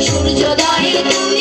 সূর্যোদয়ে তুমি